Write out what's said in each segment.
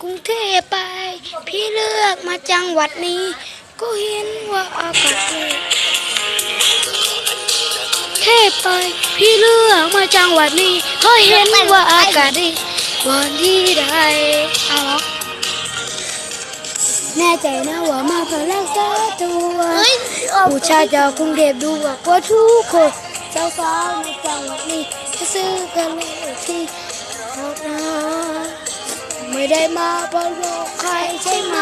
กรุงเทพไป พี่เลือกมาจังหวัดนี้ ก็เห็นว่าอากาศดีเทพไป พี่เลือกมาจังหวัดนี้ก็เห็นว่าอากาศดีวันที่ใดเอาเหรอแน่ใจนะว่ามาเพื่อรักษาตัวเฮ้ยผู้ชายจากกรุงเทพดูว่ากว่าทุกคนเจ้าสาวในจังหวัดนี้จะซื้อกันเลยที่รถนะ ไม่ได้มาเพราะโลกใครใช่ไหม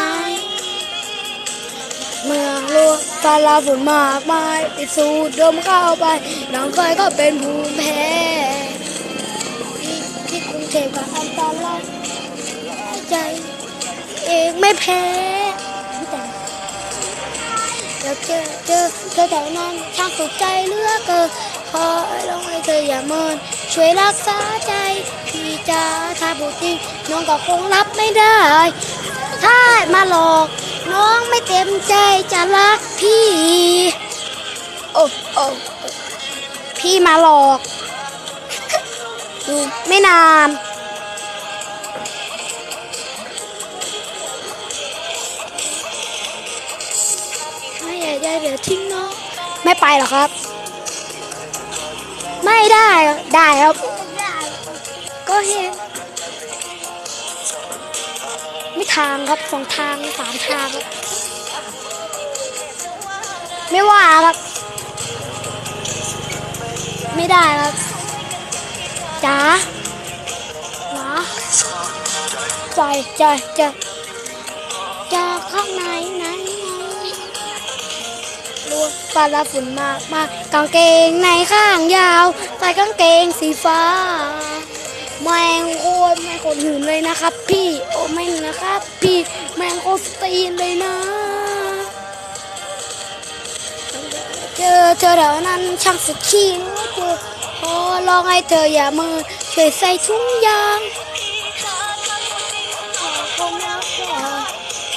เมืองหลวงตาลาฝุ่นมากมายไปสูดดมเข้าไปน้องเคยก็เป็นภูมิแพ้ที่ที่กรุงเทพก็อันตรายใจ เองไม่แพ้แต่อยากเจอเจอเธอแต่นั้นช่างสุขใจเลือกเกินขอให้ลองให้เธออย่าเมินช่วยรักษาใจ พี่จ๋าถ้าพูดจริงน้องก็คงรับไม่ได้ ถ้ามาหลอก น้องไม่เต็มใจจะรักพี่โอ้โอ้พี่มาหลอกดูไม่นานไม่อยากได้เดี๋ยวทิ้งน้อง ไม่ไปหรอครับ ไม่ได้ ได้ครับ ก็เห็น ทางครับสองทางสามทางไม่ว่าครับ ไม่ได้ครับจ๋าหนาใจใจใจจาข้างในไหนรวปลาละฝุ่นมากมากกางเกงในข้างยาวใส่กางเกงสีฟ้าแมง ยแมงคนหืนเลยนะครับ พี่โอ้ไม่นะครับ พี่แมงโคตรตีนเลยนะ เจอเธอแถวนั้นช่างสุดขี้เหรู้เจอขอลองให้เธออย่ามือช่วยใส่ถุงยางคงรักก็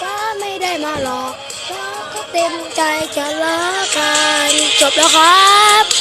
ก็ไม่ได้มาหลอกก็ก็เต็มใจจะรักกันจบแล้วครับ